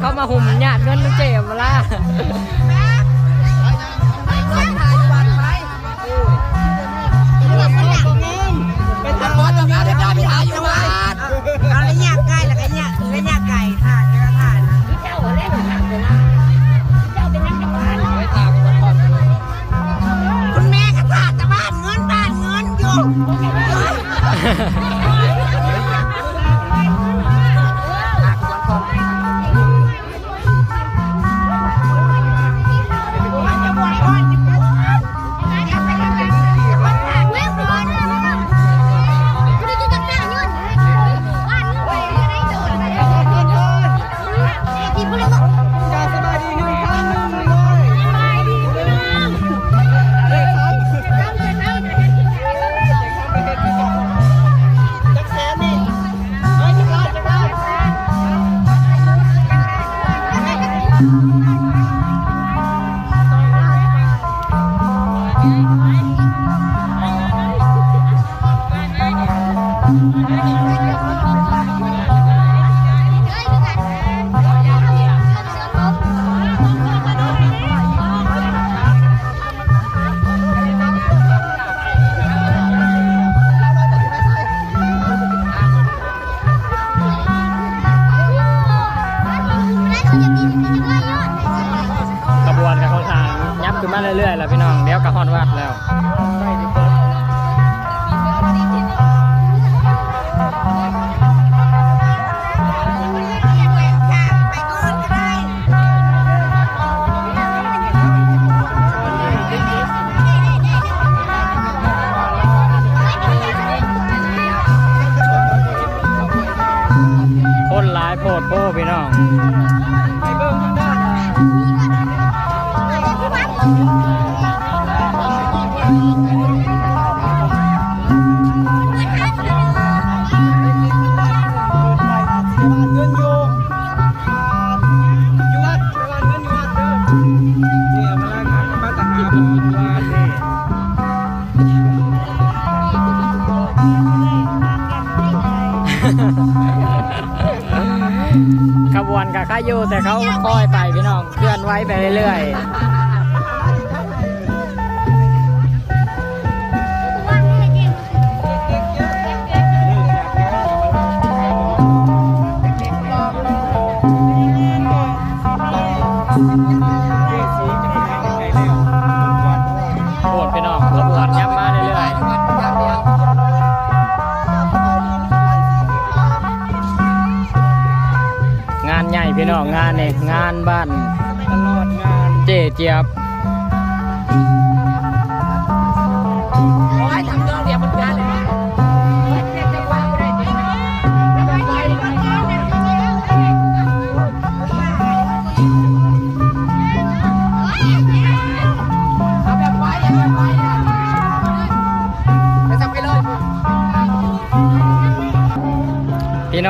เพราะว่าเขามาหุ่มญาติเงินเจมมาละ ขึ้นมาเรื่อยๆแล้วพี่น้องเดี๋ยวกับฮอนวัดแล้วคนหลายโพดโพพี่น้อง แต่เขาคอยไปพี่น้องเคลื่อนไหวไปเรื่อยๆ องงานเนี่ยงานบ้านตลอดงานเจเจี๊ยบ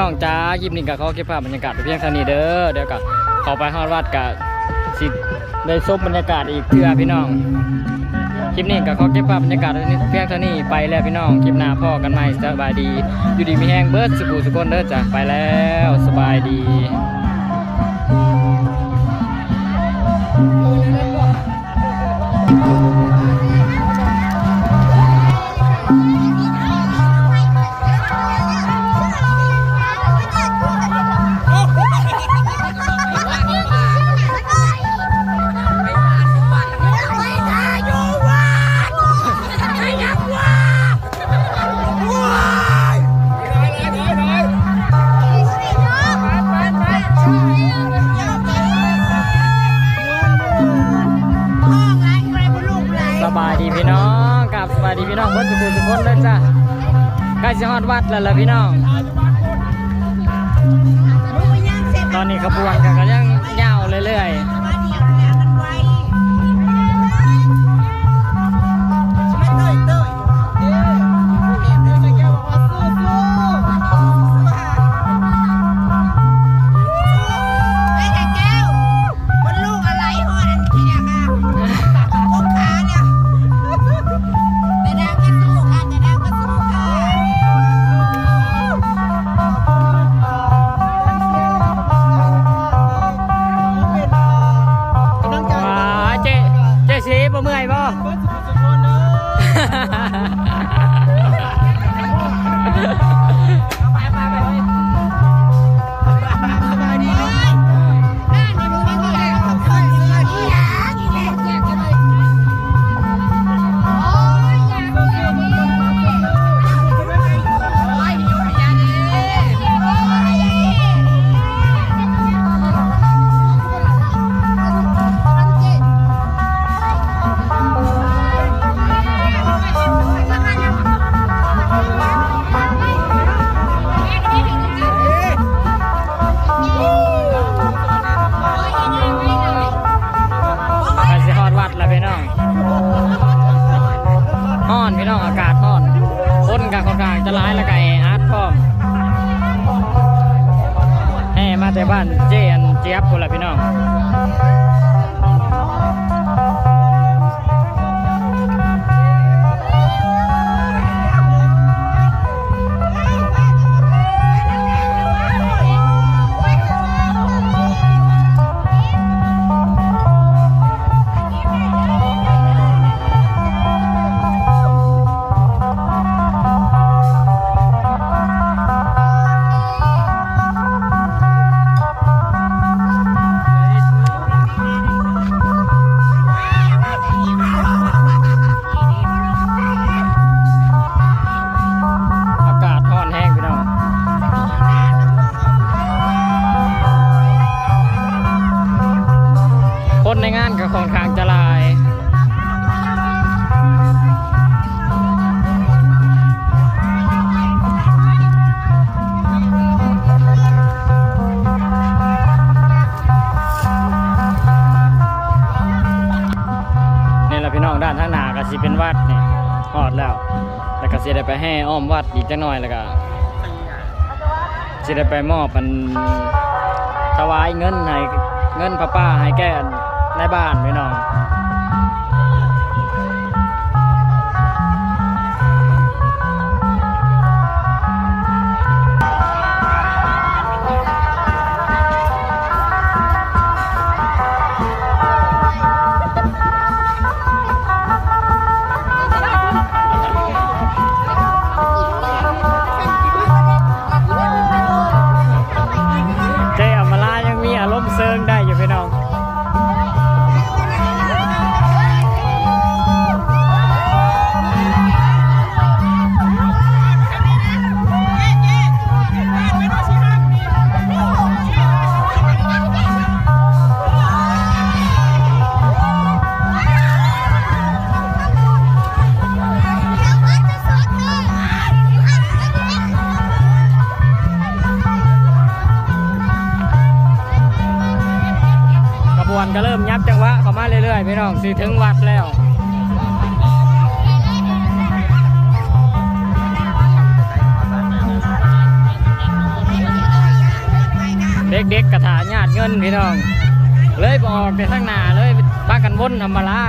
น้องจ้าคลิปนี้ก็ขอเก็บภาพบรรยากาศไปเพียงเท่านี้เด้อเดี๋ยวก็เข้าไปฮอดวัดกับสิได้ซบบรรยากาศอีกเพื่อพี่น้องคลิปนี้ก็ขอเก็บภาพบรรยากาศเพียงเท่านี้ไปแล้วพี่น้องคลิปหน้าพ่อกันใหม่สบายดี อยู่ดีมีแห้งเบิร์ดสกูสุกคนเด้อจ้ะไปแล้วสบายดี สิฮอดวัดแล้วล่ะพี่น้อง ตอนนี้ขบวน งานก็ค่อนข้างจะลายนี่แหละพี่น้องด้านทางหนาก็สิเป็นวัดนี่ฮอดแล้ว แล้วก็สิได้ไปให้อ้อมวัดอีกจังหน่อยแล้วก็สิได้ไปมอบมันถวายเงินให้เงินพระป้าให้แก่ ในบ้านพี่น้อง พี่น้องสิถึงวัดแล้วเด็กๆกระถาญาติเงินพี่น้อง เลยบออกไปทางหน้าเลยพากันวนธรรมลา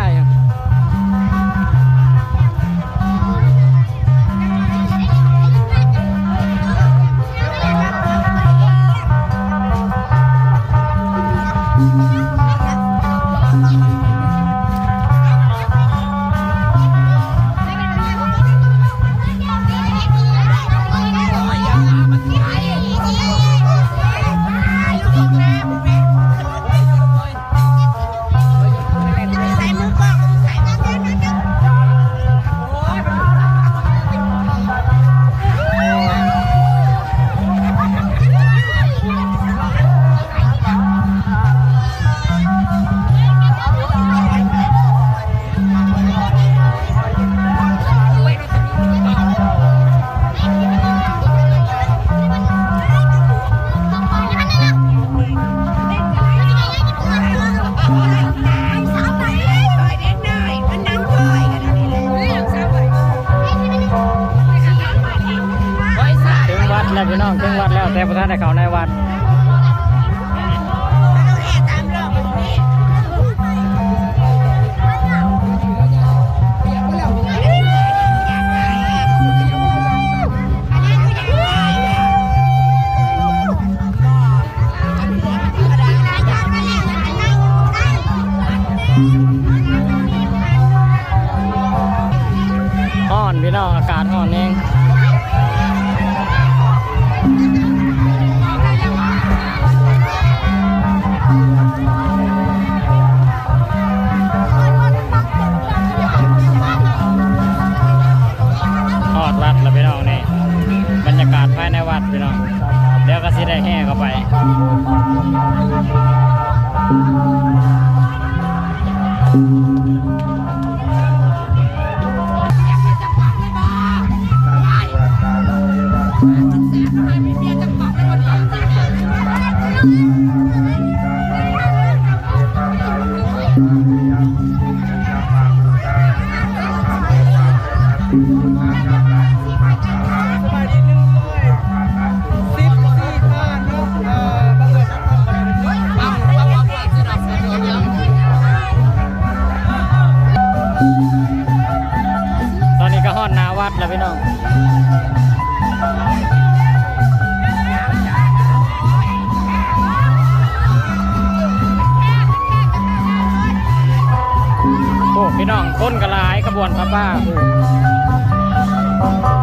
เเดี๋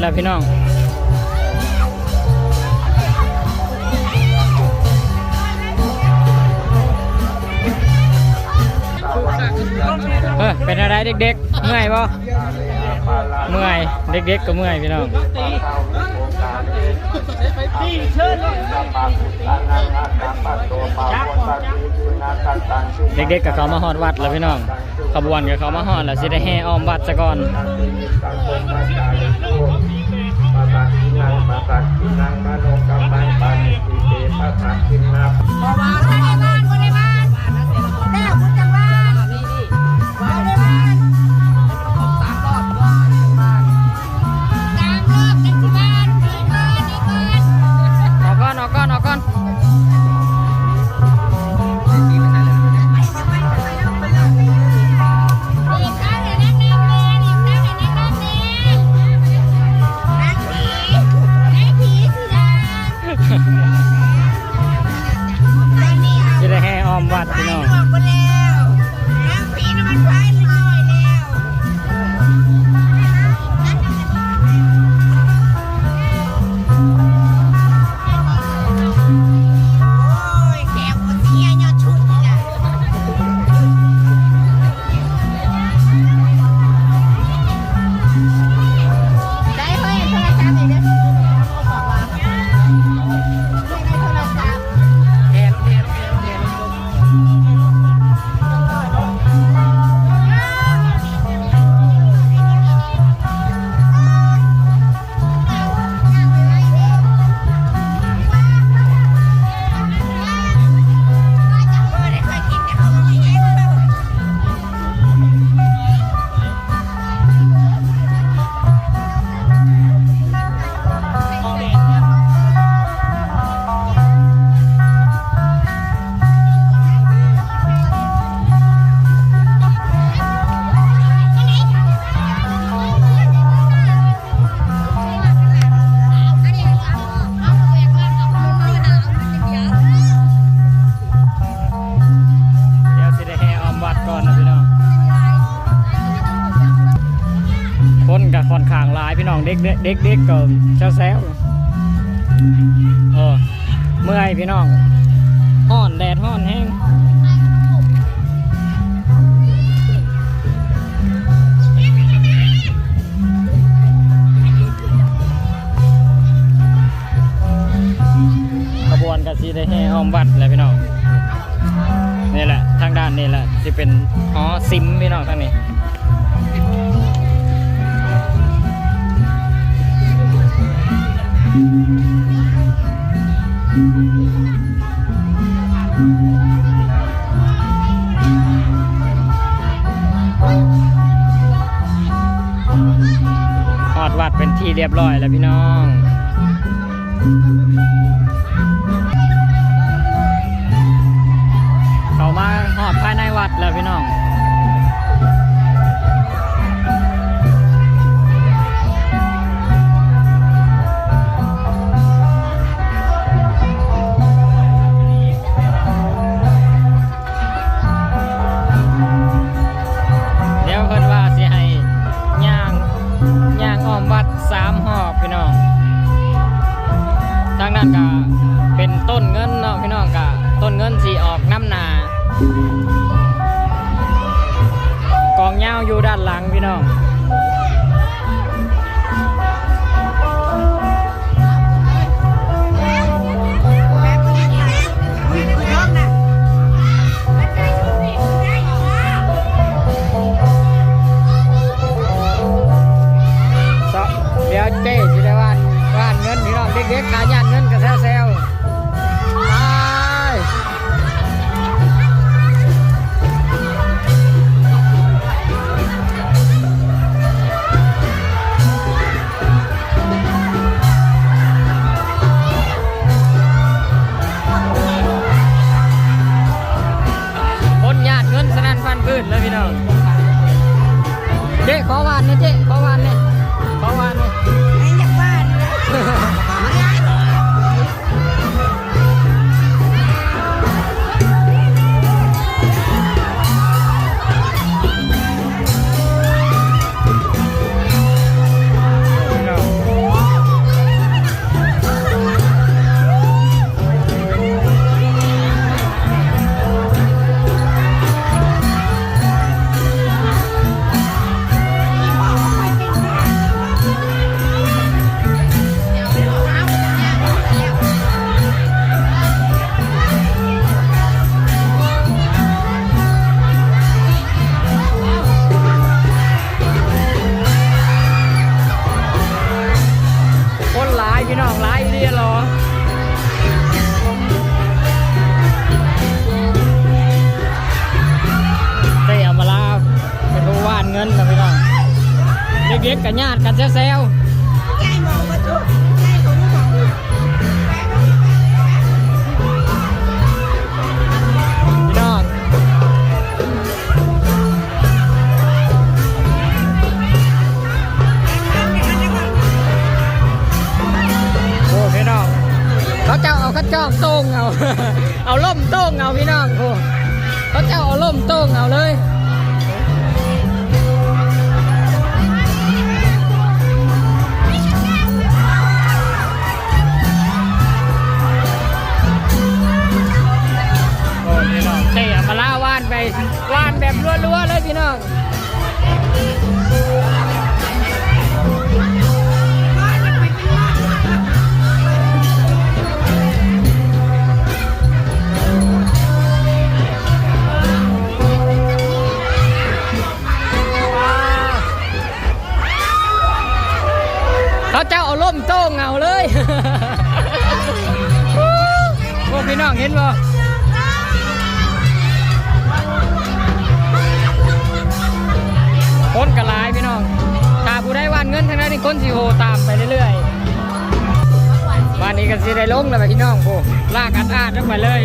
แล้วพี่น้องเออเป็นอะไรเด็กๆ เมื่อยปะเมื่อยเด็กๆก็เมื่อยพี่น้องตีเชิญเด็กๆกับเขามาฮอดวัดแล้วพี่น้องขบวนกับเขามาฮอดแล้วสิได้แห่อ้อมวัดซะก่อน เพราะว่าถ้าในบ้านคนในบ้าน หลายพี่น้องเด็กเด็กก็แซวเออเมื่อยพี่น้องห้อนแดดห้อนแห้งขบวนกับสีได้แห่อ้อมวัดเลยพี่น้องนี่แหละทางด้านนี่แหละที่เป็นอ๋อซิมพี่น้องทางนี้ หอดวัดเป็นที่เรียบร้อยแล้วพี่น้องเข้ามาหอดภายในวัดแล้วพี่น้องั่นก็เป็นต้นเงินเนาะพี่น้องก็ต้นเงินสีออกน้ำนากองยาอยู่ด้านหลังพี่น้อง เด็กๆกับญาติกันแซวๆพี่น้องโอ้พี่น้องเขาเจ้าเอากระจอกโต้งเอา เอาล่มโต้งเอาพี่น้องโอ้เขาเจ้าเอาล่มโต้งเอาเลย รัวๆเลยพี่น้องเขาเจ้าเอาล่มโต้งเอาเลย พวกพี่น้องเห็นบ่ วันเงินทางนั้นนี่คนสิโหตามไปเรื่อยๆวันนี้ก็สิได้ลงแล้วพี่น้องโอ้ลากอัดอาดลงไปเลย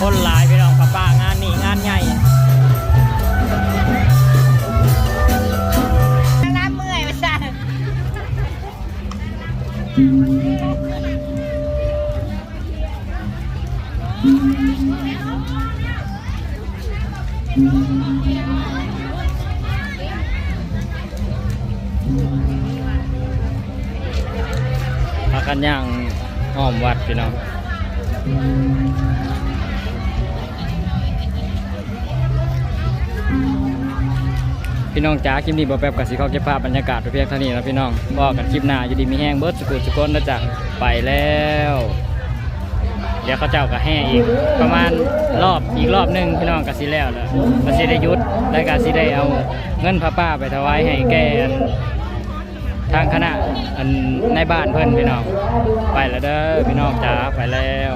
คนหลายพี่น้องป้าป้างานนี่งานใหญ่น้ำเมื่อยมาสั่น กันย่างอ้อมวัดพี่น้องพี่น้องจ๋าคลิปนี้บอแป๊บกับสีเขาเก็บภาพบรรยากาศไปเพียงเท่านี้นะพี่น้องบอกกันคลิปหน้าอยู่ดีมีแห้งเบิร์ดสกุลสกุลนะจ๊ะไปแล้ว เดี๋ยวเขาเจ้าก็แห่อีก ประมาณรอบอีกรอบหนึ่งพี่น้องก็สิแล้วแหละก็สิได้ยุดและก็สิได้เอาเงินพระป้าไปถวายให้แก ทางคณะอันในบ้านเพื่อนพี่น้อง ไปแล้วเด้อพี่น้องจ๋าไปแล้ว